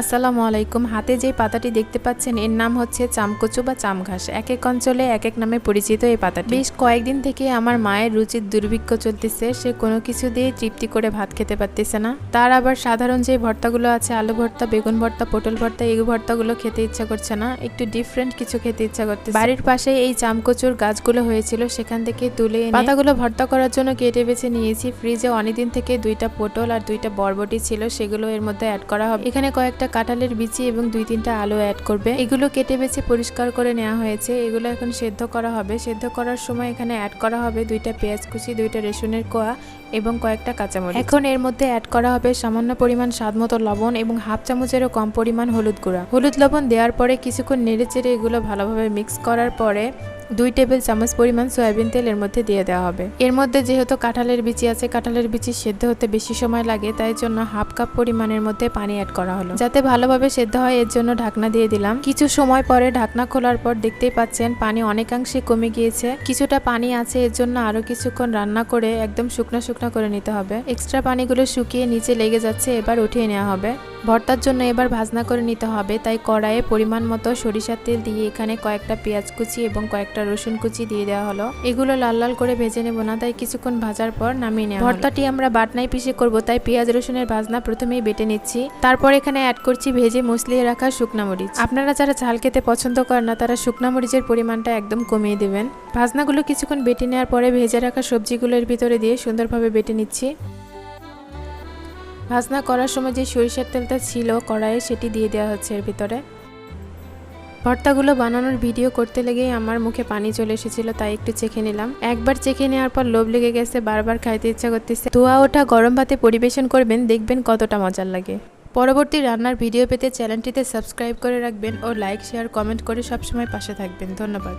আসসালামু আলাইকুম। হাতে যে পাতাটি দেখতে পাচ্ছেন, এর নাম হচ্ছে চামকচু বা চামঘাস। এক এক অঞ্চলে এক এক নামে পরিচিত এই পাতাটি। বেশ কয়েকদিন থেকে আমার মায়ের রুচির দুর্ভিক্ষ চলতেছে, সে কোনো কিছু দিয়ে তৃপ্তি করে ভাত খেতে পারতেছে না। তার আবার সাধারণ যে ভর্তাগুলো আছে, আলু ভর্তা, বেগুন ভর্তা, পটল ভর্তা এই ভর্তাগুলো খেতে ইচ্ছা করছে না। একটু ডিফারেন্ট কিছু খেতে ইচ্ছা করতে বাড়ির পাশে এই চামকচুর গাছগুলো হয়েছিল, সেখান থেকে তুলে পাতাগুলো ভর্তা করার জন্য কেটে বেছে নিয়েছি। ফ্রিজে অনেকদিন থেকে দুইটা পটল আর দুইটা বরবটি ছিল, সেগুলো এর মধ্যে অ্যাড করা হবে। এখানে কয়েকটা কাঁঠালের বিচি এবং দুই তিনটা আলু অ্যাড করবে। এগুলো কেটে বেছে পরিষ্কার করে নেওয়া হয়েছে। এগুলো এখন সেদ্ধ করা হবে। সেদ্ধ করার সময় এখানে অ্যাড করা হবে দুইটা পেঁয়াজ কুচি, দুইটা রসুনের কোয়া এবং কয়েকটা কাঁচামরিচ। এখন এর মধ্যে অ্যাড করা হবে সামান্য পরিমাণ স্বাদ মতো লবণ এবং হাফ চামচেরও কম পরিমাণ হলুদ গুঁড়া। হলুদ লবণ দেওয়ার পরে কিছুক্ষণ নেড়ে চেড়ে এগুলো ভালোভাবে মিক্স করার পরে দুই টেবিল চামচ পরিমাণ সয়াবিন তেল এর মধ্যে দিয়ে দেওয়া হবে। এর মধ্যে যেহেতু কাঁঠালের বিচি আছে, কাঁঠালের বিচি সেদ্ধ হতে বেশি সময় লাগে, তাই জন্য হাফ কাপ পরিমাণের মধ্যে পানি অ্যাড করা হলো। যাতে ভালোভাবে সেদ্ধ হয়, এর জন্য ঢাকনা দিয়ে দিলাম। কিছু সময় পরে ঢাকনা খোলার পর দেখতেই পাচ্ছেন পানি অনেকাংশে কমে গিয়েছে। কিছুটা পানি আছে, এর জন্য আরও কিছুক্ষণ রান্না করে একদম শুকনো শুকনো করে নিতে হবে। এক্সট্রা পানিগুলো শুকিয়ে নিচে লেগে যাচ্ছে, এবার উঠিয়ে নেওয়া হবে। ভর্তার জন্য এবার ভাজনা করে নিতে হবে, তাই কড়াইয়ে পরিমাণ মতো সরিষার তেল দিয়ে এখানে কয়েকটা পেঁয়াজ কুচি এবং কয়েকটা রসুন কুচি দিয়ে দেওয়া হলো। এগুলো লাল লাল করে ভেজে নেব না, তাই কিছুক্ষণ ভাজার পর নামিয়ে নেওয়া ভর্তাটি আমরা বাটনায় পিষে করব, তাই পেঁয়াজ রসুনের ভাজনা প্রথমেই বেটে নিচ্ছি। তারপর এখানে অ্যাড করছি ভেজে মুসলিয়ে রাখা শুকনা মরিচ। আপনারা যারা ঝাল খেতে পছন্দ করেন না, তারা শুকনা মরিচের পরিমাণটা একদম কমিয়ে দেবেন। ভাজনাগুলো কিছুক্ষণ বেটে নেওয়ার পরে ভেজে রাখা সবজিগুলোর ভিতরে দিয়ে সুন্দরভাবে বেটে নিচ্ছি। ভাজনা করার সময় যে সরিষার তেলটা ছিল কড়াইয়ে, সেটি দিয়ে দেওয়া হচ্ছে এর ভিতরে। ভর্তাগুলো বানানোর ভিডিও করতে লেগেই আমার মুখে পানি চলে এসেছিল, তাই একটু চেখে নিলাম। একবার চেখে নেওয়ার পর লোভ লেগে গেছে, বারবার খাইতে ইচ্ছা করতেছে। ধোয়া ওঠা গরম ভাতে পরিবেশন করবেন, দেখবেন কতটা মজার লাগে। পরবর্তী রান্নার ভিডিও পেতে চ্যানেলটিতে সাবস্ক্রাইব করে রাখবেন ও লাইক, শেয়ার, কমেন্ট করে সবসময় পাশে থাকবেন। ধন্যবাদ।